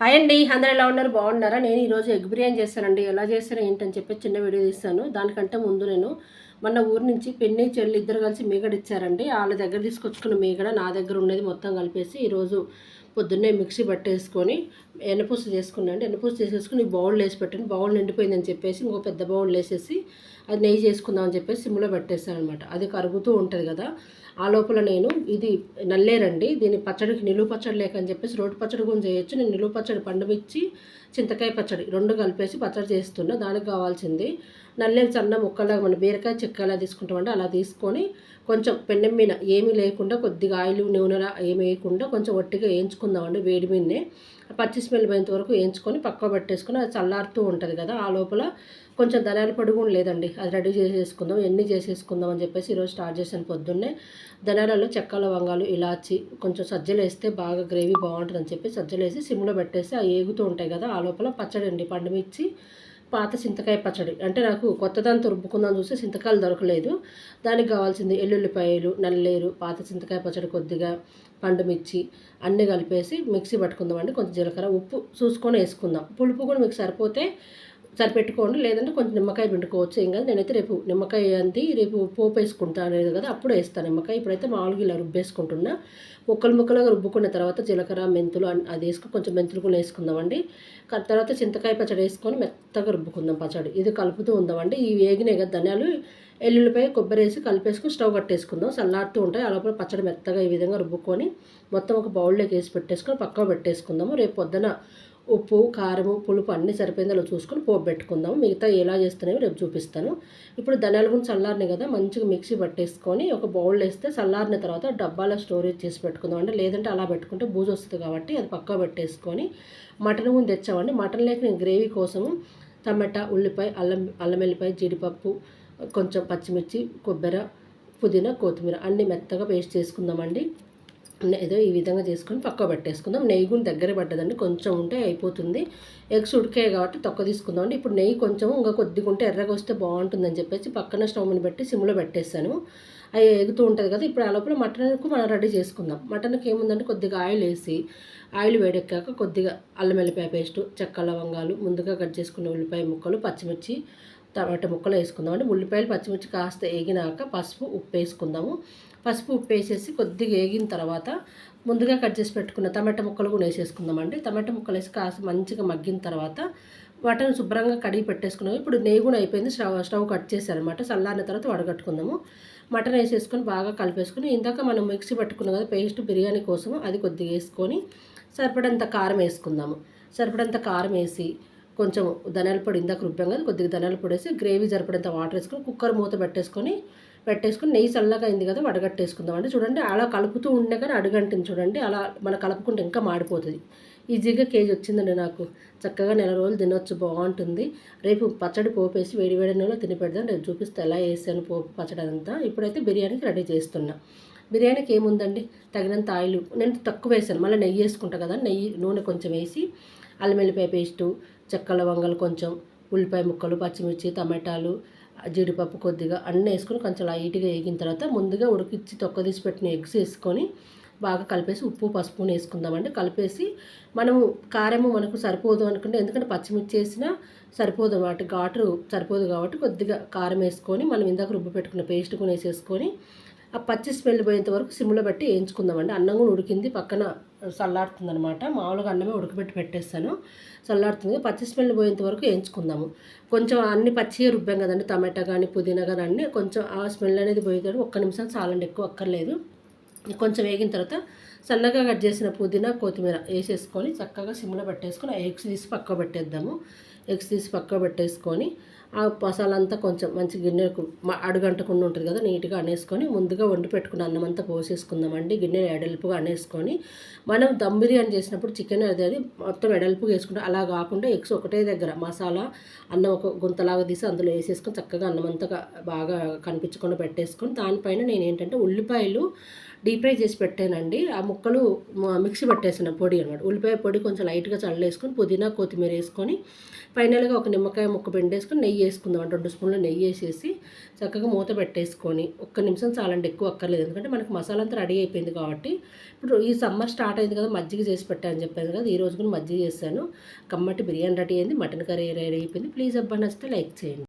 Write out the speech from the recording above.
Hi అండి అందరూ ఎలా ఉన్నారు? బాగున్నారా? నేను ఈరోజు ఎగ్ బిర్యానీ చేస్తానండి. ఎలా చేస్తాను ఏంటని చెప్పి చిన్న వీడియో తీస్తాను. దానికంటే ముందు నేను మొన్న ఊరు నుంచి పెన్ని చెల్లి ఇద్దరు కలిసి మీగడ ఇచ్చారండి వాళ్ళ దగ్గర తీసుకొచ్చుకున్న మీగడ నా దగ్గర ఉన్నది మొత్తం కలిపేసి ఈరోజు పొద్దున్నే మిక్సీ పట్టేసుకొని ఎన్నపూస చేసుకున్నాను ఎన్నపూస చేసేసుకుని బౌల్ వేసి పెట్టండి. బౌల్ నిండిపోయిందని చెప్పేసి ఇంకో పెద్ద బౌల్ వేసేసి అది నెయ్యి చేసుకుందామని చెప్పేసి సిమ్లో పెట్టేస్తాను అనమాట అది కరుగుతూ ఉంటుంది కదా. ఆ లోపల నేను ఇది నల్లేరండి. దీని పచ్చడికి నిలువు పచ్చడి లేక అని చెప్పేసి రోడ్డు పచ్చడి కూడా చేయొచ్చు. నేను నిలువు పచ్చడి పండుమిచ్చి చింతకాయ పచ్చడి రెండు కలిపేసి పచ్చడి చేస్తున్నా. దానికి కావాల్సింది నల్లేరు సన్న ముక్కలాగా మన బీరకాయ చెక్కలా తీసుకుంటామంటే అలా తీసుకొని కొంచెం పెండెం మీద ఏమీ లేకుండా కొద్దిగా ఆయిల్ నూనెలా ఏమి వేయకుండా కొంచెం ఒట్టిగా వేయించుకుందామండి వేడి మీదనే. పచ్చి స్మెల్ పోయేంత వరకు వేయించుకొని పక్క పెట్టేసుకొని అది చల్లారుతూ ఉంటుంది కదా ఆ లోపల కొంచెం ధనియాల పొడి కూడా లేదండి. అది రెడీ చేసేసుకుందాం ఎన్ని చేసేసుకుందాం అని చెప్పేసి ఈరోజు స్టార్ట్ చేశాను పొద్దున్నే. ధనియాలలో చెక్కల వంగాలు ఇలాచి కొంచెం సజ్జలు వేస్తే బాగా గ్రేవీ బాగుంటుందని చెప్పి సజ్జలు వేసి సిమ్లో పెట్టేసి అవి ఏగుతూ ఉంటాయి కదా ఆ లోపల పచ్చడి అండి పండుమిర్చి పాత చింతకాయ పచ్చడి. అంటే నాకు కొత్తదాన్ని రుబ్బుకుందాం చూస్తే చింతకాయలు దొరకలేదు. దానికి కావాల్సింది ఎల్లుల్లిపాయలు నల్లేరు పాత చింతకాయ పచ్చడి కొద్దిగా పండుమిర్చి అన్నీ కలిపేసి మిక్సీ పట్టుకుందామండి. కొంచెం జీలకర్ర ఉప్పు చూసుకొని వేసుకుందాం. పులుపు కూడా మీకు సరిపోతే సరిపెట్టుకోండి. లేదంటే కొంచెం నిమ్మకాయ పిండుకోవచ్చు. ఏం కాదు నేనైతే రేపు నిమ్మకాయ అంది రేపు పోపు వేసుకుంటాను లేదు కదా అప్పుడు వేస్తాను నిమ్మకాయ. ఇప్పుడైతే మామూలుగా ఇలా రుబ్బేసుకుంటున్నా. ముక్కలు ముక్కలుగా రుబ్బుకున్న తర్వాత జీలకర్ర మెంతులు అది వేసుకుని కొంచెం మెంతులు కూడా వేసుకుందామండి. తర్వాత చింతకాయ పచ్చడి వేసుకొని మెత్తగా రుబ్బుకుందాం పచ్చడి. ఇది కలుపుతూ ఉందామండి. ఈ వేగినాయి కదా ధనియాలు ఎల్లుల్లిపై కొబ్బరి వేసి కలిపేసుకుని స్టవ్ కట్టేసుకుందాం. చల్లారుతూ ఉంటాయి. అలా పచ్చడి మెత్తగా ఈ విధంగా రుబ్బుకొని మొత్తం ఒక బౌల్లోకి వేసి పెట్టేసుకొని పక్కన పెట్టేసుకుందాము. రేపు పొద్దున ఉప్పు కారము పులుపు అన్నీ సరిపోయిందో. చూసుకొని పోపు పెట్టుకుందాం. మిగతా ఎలా చేస్తున్నాయో రేపు చూపిస్తాను. ఇప్పుడు ధనియాల గురించి చల్లారిని కదా మంచిగా మిక్సీ పట్టేసుకొని ఒక బౌల్ వేస్తే చల్లారిన తర్వాత డబ్బాలో స్టోరేజ్ చేసి పెట్టుకుందాం. అంటే లేదంటే అలా పెట్టుకుంటే బూజు వస్తుంది కాబట్టి అది పక్క పెట్టేసుకొని మటన్ గుండి తెచ్చామండి. మటన్ లేక నేను గ్రేవీ కోసము టమాటా ఉల్లిపాయ అల్లం అల్లం వెల్లిపాయ జీడిపప్పు కొంచెం పచ్చిమిర్చి కొబ్బరి పుదీనా కొత్తిమీర అన్నీ మెత్తగా పేస్ట్ చేసుకుందామండి. ఏదో ఈ విధంగా చేసుకొని పక్క పెట్టేసుకుందాం. నెయ్యి కూడా దగ్గర పడ్డదండి కొంచెం ఉంటే అయిపోతుంది. ఎగ్స్ ఉడికాయి కాబట్టి తొక్క తీసుకుందాం అండి. ఇప్పుడు నెయ్యి కొంచెం ఇంకా కొద్దిగా ఉంటే ఎర్రగా వస్తే బాగుంటుందని చెప్పేసి పక్కన స్టవ్ని పెట్టి సిమ్లో పెట్టేస్తాను అవి ఎగుతూ ఉంటుంది కదా ఇప్పుడు ఆ లోపల మటన్కు మనం రెడీ చేసుకుందాం. మటన్కి ఏముందంటే కొద్దిగా ఆయిల్ వేసి ఆయిల్ వేడెక్కాక కొద్దిగా అల్లం వెల్లిపాయ పేస్టు చెక్క లవంగాలు ముందుగా కట్ చేసుకున్న ఉల్లిపాయ ముక్కలు పచ్చిమిర్చి టమాటా ముక్కలు వేసుకుందాం అండి. ఉల్లిపాయలు పచ్చిమిర్చి కాస్త వేగినాక పసుపు ఉప్పు వేసుకుందాము. పసుపు ఉప్పు వేసేసి కొద్దిగా వేగిన తర్వాత ముందుగా కట్ చేసి పెట్టుకున్న టమాటా ముక్కలు కూడా వేసేసుకుందామండి. టమాటా ముక్కలు వేసి కాస్త మంచిగా మగ్గిన తర్వాత వాటిని శుభ్రంగా కడిగి పెట్టేసుకున్నాము. ఇప్పుడు నెయ్యి కూడా అయిపోయింది. స్టవ్ స్టవ్ కట్ చేశారనమాట చల్లారిన తర్వాత వడగట్టుకుందాము. మటన్ వేసేసుకొని బాగా కలిపేసుకుని ఇందాక మనం మిక్సీ పట్టుకున్నాం కదా పేస్ట్ బిర్యానీ కోసం అది కొద్దిగా వేసుకొని సరిపడంత కారం వేసుకుందాము. సరిపడంత కారం వేసి కొంచెం ధనియాల పొడి ఇందాక రుబ్బాం కదా కొద్దిగా ధనియాల పొడి వేసి గ్రేవీ సరిపడంత వాటర్ వేసుకొని కుక్కర్ మూత పెట్టేసుకొని పెట్టేసుకుని నెయ్యి చల్లగా అయింది కదా వడగట్టేసుకుందాం అంటే చూడండి అలా కలుపుతూ ఉండే కానీ అడుగంటుంది చూడండి అలా మన కలుపుకుంటే ఇంకా మాడిపోతుంది. ఈజీగా కేజీ వచ్చిందండి నాకు. చక్కగా నెల రోజులు తినొచ్చు బాగుంటుంది. రేపు పచ్చడి పోపేసి వేడి వేడి నెలలో తిని పెడదాం రేపు చూపిస్తే ఎలా వేసాను పోపు పచ్చడి అంతా. ఇప్పుడైతే బిర్యానీకి రెడీ చేస్తున్నా. బిర్యానీకి ఏముందండి? తగినంత ఆయిల్ నేను తక్కువ వేసాను. మళ్ళీ నెయ్యి వేసుకుంటా కదా నెయ్యి నూనె కొంచెం వేసి అల్లం వెల్లిపాయ పేస్టు చెక్కల వంగలు కొంచెం ఉల్లిపాయ ముక్కలు పచ్చిమిర్చి టమాటాలు జీడిపప్పు కొద్దిగా అన్నీ వేసుకొని కొంచెం లైట్గా వేగిన తర్వాత ముందుగా ఉడికిచ్చి తొక్కదీసి పెట్టిన ఎగ్స్ వేసుకొని బాగా కలిపేసి ఉప్పు పసుపుని వేసుకుందామండి. కలిపేసి మనము కారము మనకు సరిపోదు అనుకుంటే ఎందుకంటే పచ్చిమిర్చి వేసినా సరిపోదు వాటి ఘాటు సరిపోదు కాబట్టి కొద్దిగా కారం వేసుకొని మనం ఇందాక రుబ్బు పెట్టుకున్న పేస్ట్ కూడా వేసేసుకొని ఆ పచ్చి స్మెల్ పోయేంత వరకు సిమ్లో పెట్టి వేయించుకుందామండి. అన్నం కూడా ఉడికింది. పక్కన చల్లారుతుంది అనమాట మామూలుగా అన్నమే ఉడకబెట్టి పెట్టేస్తాను. చల్లారుతుంది. పచ్చి స్మెల్ పోయేంత వరకు వేయించుకుందాము. కొంచెం అన్ని పచ్చిగా రుబ్బాం కదండి. టమాటా కానీ పుదీనా కానీ అన్నీ కొంచెం ఆ స్మెల్ అనేది పోయేటప్పుడు ఒక్క నిమిషం చాలండి. ఎక్కువ అక్కర్లేదు. కొంచెం వేగిన తర్వాత సన్నగా కట్ చేసిన పుదీనా కొత్తిమీర వేసేసుకొని చక్కగా సిమ్లో పెట్టేసుకొని ఎగ్స్ తీసి పక్క పెట్టేద్దాము. ఎగ్స్ తీసి పక్క పెట్టేసుకొని ఆ మసాలా అంతా కొంచెం మంచి గిన్నెకు అడుగంటకుండా ఉంటుంది కదా నీట్గా అనేసుకొని ముందుగా వండి పెట్టుకున్న అన్నం అంతా పోసేసుకుందామండి. గిన్నె ఎడల్పుగా అనేసుకొని మనం దమ్ బిర్యానీ చేసినప్పుడు చికెన్ అది అది మొత్తం ఎడల్పుగా వేసుకుంటే అలా కాకుండా ఎగ్స్ ఒకటే దగ్గర మసాలా అన్నం ఒక గుంతలాగా తీసి అందులో వేసేసుకొని చక్కగా అన్నం అంతా బాగా కనిపించకుండా పెట్టేసుకొని దానిపైన నేను ఏంటంటే ఉల్లిపాయలు డీప్ ఫ్రై చేసి పెట్టానండి. ఆ ముక్కలు మిక్సీ పట్టేసిన పొడి అనమాట ఉల్లిపాయ పొడి కొంచెం లైట్గా చల్లేసుకొని పుదీనా కొత్తిమీర వేసుకొని ఫైనల్గా ఒక నిమ్మకాయ ముక్క పిండేసుకొని నెయ్యి వేసుకుందాం అంటే రెండు స్పూన్లు నెయ్యి వేసేసి చక్కగా మూత పెట్టేసుకొని ఒక్క నిమిషం చాలండి ఎక్కువ అక్కర్లేదు. ఎందుకంటే మనకు మసాలా అంతా రెడీ అయిపోయింది కాబట్టి. ఇప్పుడు ఈ సమ్మర్ స్టార్ట్ అయింది కదా మజ్జిగ చేసి పెట్టాను చెప్పాను కదా ఈ రోజు కూడా మజ్జిగ చేశాను. కమ్మటి బిర్యానీ రెడీ అయింది మటన్ కర్రీ రెడీ అయిపోయింది. ప్లీజ్ అబ్బా నచ్చితే లైక్ చేయండి.